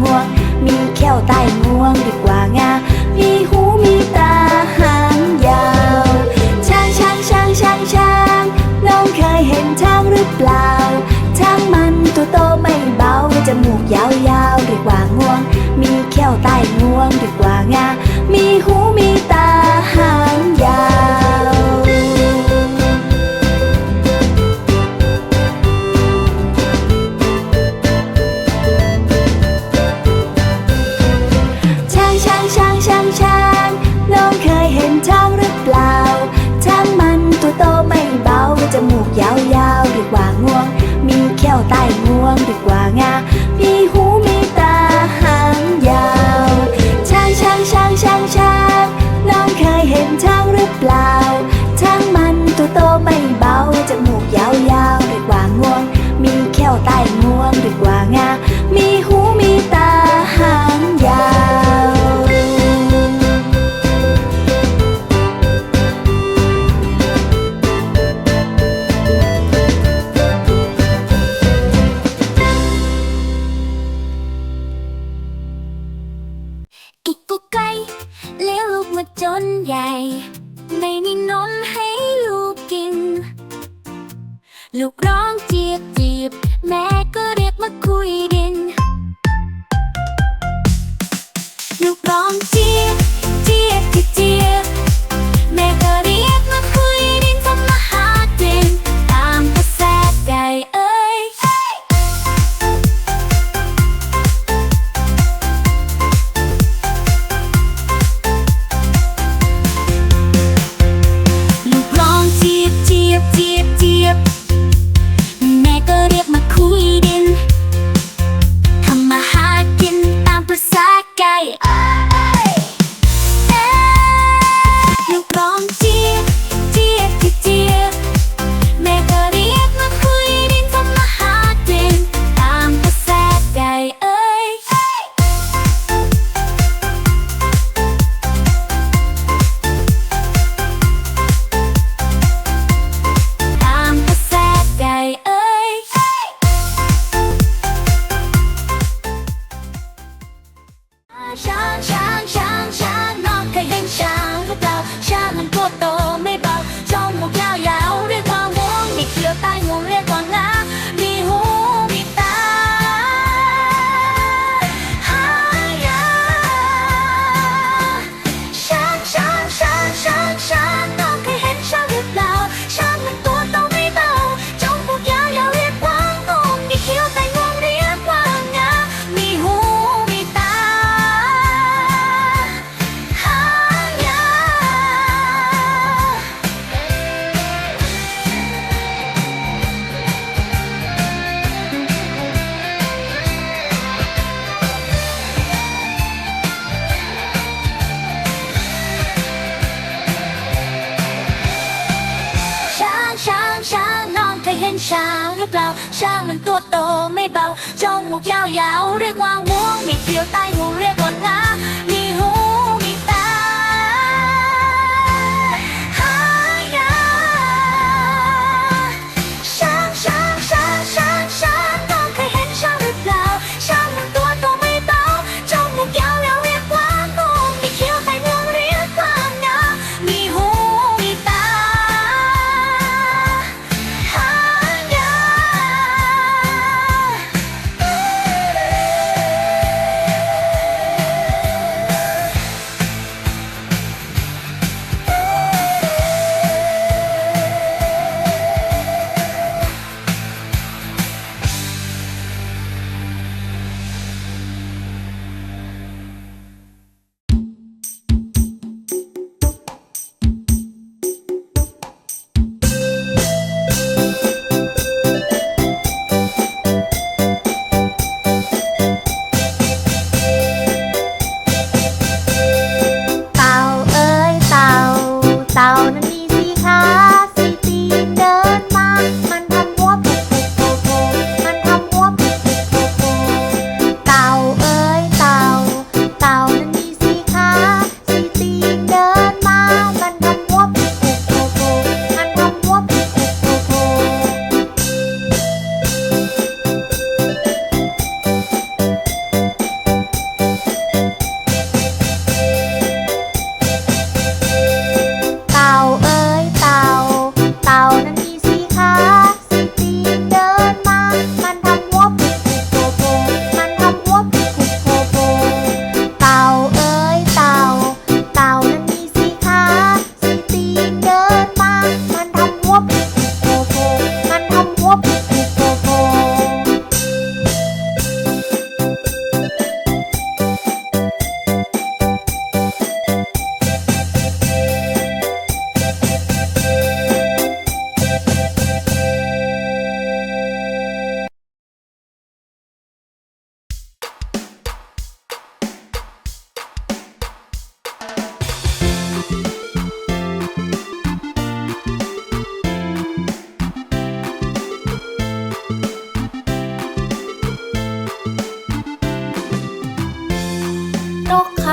ห่วมีแก้วใต้งวงดีกว่างา มีหูมีตาหางยาว ช้างช้างช้างช้างช้าง น้องเคยเห็นช้างหรือเปล่า ช้างมันตัวโตไม่เบา จมูกยาวยาวดีกว่างวง มีแก้วใต้งวงดีกว่างา มีหูมี นใหญ่ ไม่มีนมให้ลูกกิน ลูกร้องเจี๊ยบเจี๊ยบแม่ก็เรียกมาคุยดิน deep. างหรือเปล่า ช้างมันตัวโตไม่เบา จ้องมุกยาวๆเรียกว่างวงมีเกลียวใต้หูเรียกว่าล้า